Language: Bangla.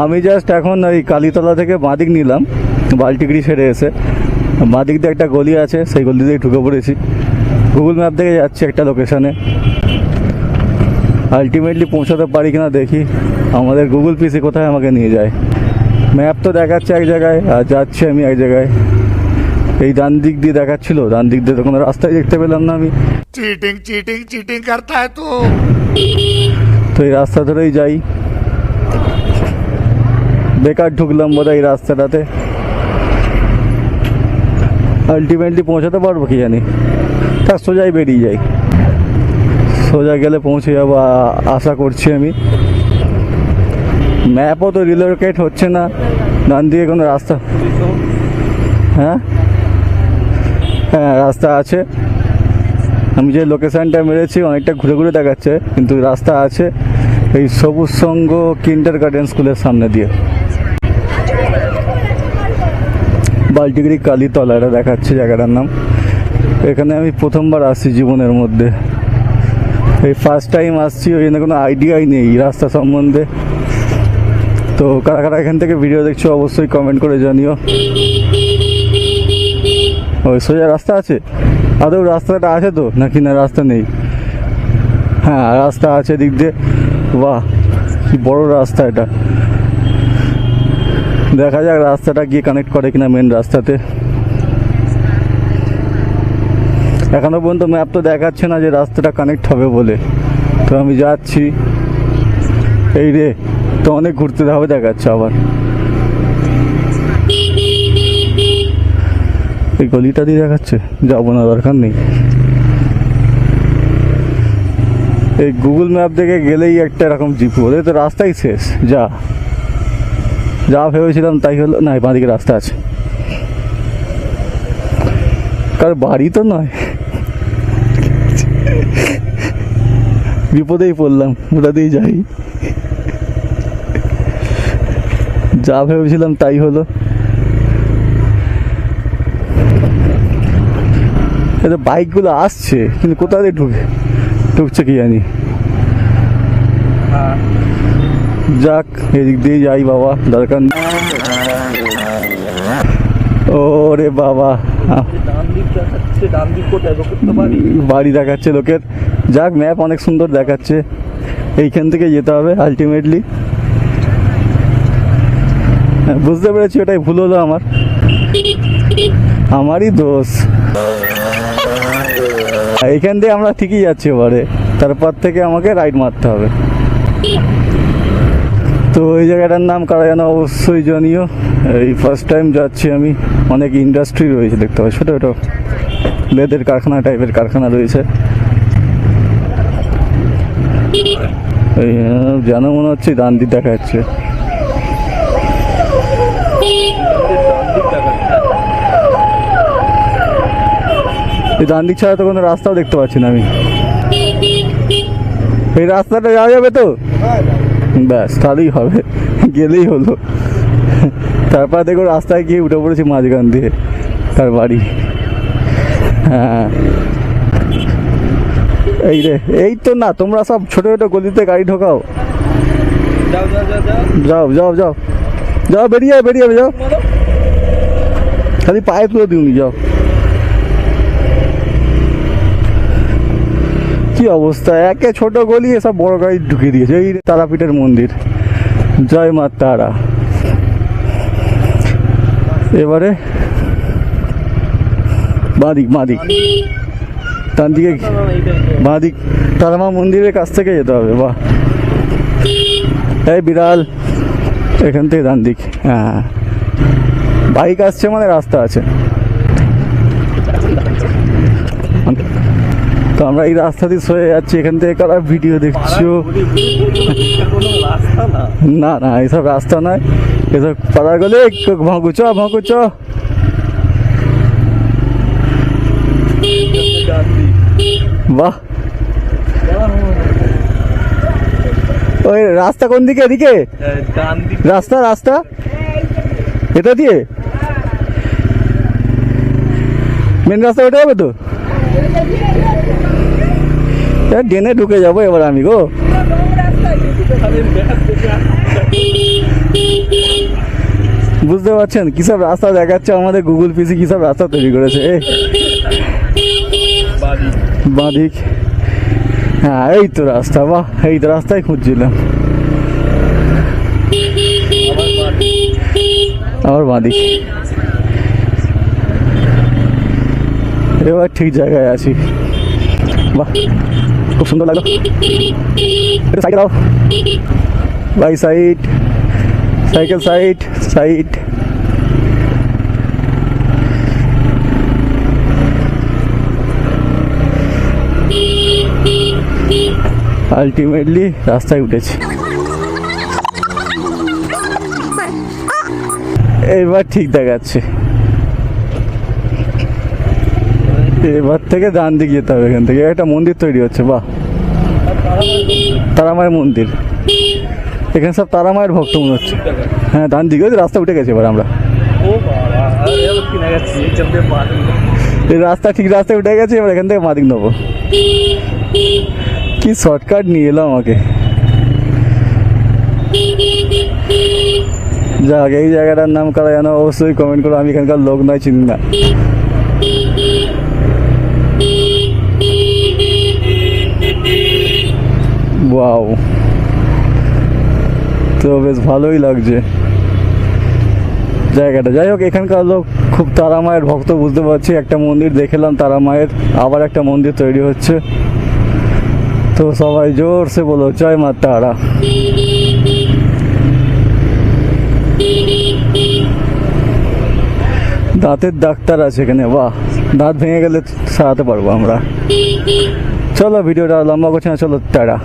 আমি জাস্ট এখন ওই কালীতলা থেকে বাঁদিক নিলাম বালটিগড়ি ছেড়ে এসে। বাঁদিক দিয়ে একটা গলি আছে সেই গলি দিয়ে ঢুকে পড়েছি। গুগল ম্যাপ থেকে যাচ্ছি একটা লোকেশানে আলটিমেটলি পৌঁছাতে পারি কিনা দেখি। আমাদের গুগল পিসি কোথায় আমাকে নিয়ে যায়। ম্যাপ তো দেখাচ্ছে এক জায়গায় আর যাচ্ছি আমি এক জায়গায়। এই ডান দিক দিয়ে দেখাচ্ছিল ডান দিক দিয়ে তখন রাস্তায় দেখতে পেলাম না আমি। চিটিং চিটিং চিটিং করতে তো। তো এই রাস্তা ধরেই যাই। বেকার ঢুকলাম বোধ এই রাস্তাটাতে। আলটিমেটলি পৌঁছাতে পারব কি জানি। তার সোজাই বেরিয়ে যাই। সোজা গেলে পৌঁছে যাব আশা করছি আমি। ম্যাপও তো রিলোকেট হচ্ছে না। ডান দিয়ে কোনো রাস্তা হ্যাঁ? হ্যাঁ রাস্তা আছে। আমি যে লোকেশানটা মেরেছি অনেকটা ঘুরে ঘুরে দেখাচ্ছে, কিন্তু রাস্তা আছে এই সবুজ সঙ্গ কিন্ডার গার্ডেন স্কুলের সামনে দিয়ে। বালটিগিরি কালীতলা এটা দেখাচ্ছে জায়গাটার নাম। এখানে আমি প্রথমবার আসছি জীবনের মধ্যে। এই ফার্স্ট টাইম আসছি, ওই জন্য কোনো আইডিয়াই নেই রাস্তা সম্বন্ধে। তো কারা কারা এখান থেকে ভিডিও দেখছ, অবশ্যই কমেন্ট করে জানিও। ওই সোজা রাস্তা আছে? আদৌ রাস্তাটা আছে তো? নাকি না রাস্তা নেই। হ্যাঁ রাস্তা আছে দিক দিয়ে। বাহ, কি বড় রাস্তা এটা। দেখা যাক রাস্তাটা গিয়ে কানেক্ট করে কিনা মেন রাস্তাতে। এখনও পর্যন্ত ম্যাপ তো দেখাচ্ছে না যে রাস্তাটা কানেক্ট হবে বলে। তো আমি যাচ্ছি। এই রে, তো অনেক ঘুরতে হবে দেখাচ্ছে আবার। এই গলিটা দিয়ে দেখাচ্ছে? যাব না, দরকার নেই। এই গুগল ম্যাপ দেখে গেলেই একটা এরকম জিপ। ওদের তো রাস্তাই শেষ। যা। যা ভেবেছিলাম তাই হলো, না বাঁদিকে রাস্তা আছে। কার বাড়ি তো নয়। বিপদেই পড়লাম, ওটা দিয়ে যাই। যা ভেবেছিলাম তাই হলো। এটা বাইকগুলো আসছে, কিন্তু কোথা দিয়ে ঢুকে, ঢুকছে কি জানি। যাক, এদিক দিয়ে যাই বাবা দরকার ওরে বাবা। বাড়ি দেখাচ্ছে লোকের। যাক ম্যাপ অনেক সুন্দর দেখাচ্ছে। এইখান থেকে যেতে হবে আলটিমেটলি বুঝতে পেরেছি, ওটাই ভুল হলো আমার। আমারই দোষ। এইখান দিয়ে আমরা ঠিকই যাচ্ছি এবারে। তারপর থেকে আমাকে রাইড মারতে হবে। তো এই জায়গাটার নাম কারা যেন অবশ্যই জানিও। এই ফার্স্ট টাইম যাচ্ছি আমি। অনেক ইন্ডাস্ট্রি রয়েছে, দেখতে পাচ্ছি? ছোটো ছোটো লেদের কারখানা টাইপের কারখানা রয়েছে। এই যেন মনে হচ্ছে ডান দিক দেখা যাচ্ছে এই ডান দিক ছাড়া তো কোনো রাস্তাও দেখতে পাচ্ছি না আমি। এই রাস্তাটা যাওয়া যাবে তো? ব্যাস তাহলেই হবে। গেলেই হলো। তারপর দেখো রাস্তায় গিয়ে উঠে পড়েছি মাঝখান দিয়ে তার বাড়ি। হ্যাঁ। এই রে এই তো না তোমরা সব ছোটো ছোটো গলিতে গাড়ি ঢোকাও। যাও যাও যাও যাও। বেরিয়ে বেরিয়ে যাও। খালি পায়ে তুলে দিও যাও। কি অবস্থা? একে ছোট গলি সব বড় গাড়ি ঢুকিয়ে দিয়েছে। এই তারাপীঠের মন্দির। জয় মা তারা। এবারে বাদিক বাদিক। তার দিকে এইটাই তারামা মন্দিরের কাছ থেকে যেতে হবে, বাহ। এই বিড়াল, এখান থেকে ডান দিক হ্যাঁ। বাইক আসছে মানে রাস্তা আছে। তো আমরা এই রাস্তা দিয়ে সয়ে যাচ্ছি, এখান থেকে কারা ভিডিও দেখছ? না না, এসব রাস্তা নয়। এসব পাড়া গেলে ডান দিক বাহ। ওই রাস্তা কোন দিকে, এদিকে? রাস্তা রাস্তা? এটা দিয়ে? মেন রাস্তা ওটা হবে তো? ডেনে ঢুকে যাব এবার আমি গো। বুঝতে পারছেন? কিসব রাস্তা দেখাচ্ছে আমাদের গুগল পিসি কিসব রাস্তা তৈরি করেছে বাঁদিক। হ্যাঁ এই তো রাস্তা, বাহ, এই তো রাস্তায় খুঁজছিলাম। আবার বাঁদিক। এবার ঠিক জায়গায় আছি। বাহ। খুব সুন্দর লাগল। একটু by side cycle side side ultimately রাস্তায় উঠেছি। এবার ঠিক দেখাচ্ছে। এবার থেকে ডান দিকে যেতে হবে এখান থেকে। একটা মন্দির তৈরি হচ্ছে বাহ। তারামায়ের মন্দির। এখানে সব তারামায়ের ভক্ত মনে হচ্ছে। হ্যাঁ ডান দিকে ওই রাস্তা উঠে গেছে এবার আমরা। এই রাস্তা ঠিক রাস্তায় উঠে গেছে এবার এখান থেকে মাদিক নেব। কি শর্টকাট নিয়ে এলাম আমাকে। যাক এই জায়গাটার নাম কারা জানো অবশ্যই কমেন্ট করো আমি এখানকার লোক নয় চিনি না। ওয়াও তো বেশ ভালোই লাগছে। জায়গাটা। যাই হোক, এখানকার লোক খুব তারা মায়ের ভক্ত, বুঝতে পারছি। একটা মন্দির দেখলাম, তারা মায়ের। আবার একটা মন্দির তৈরি হচ্ছে। তো সবাই জোরসে বলো, জয় মা তারা। দাঁতের ডাক্তার আছে এখানে, বাহ। দাঁত ভেঙে গেলে সারাতে পারব আমরা। চলো, ভিডিওটা লম্বা করছে না, চলো, টাটা।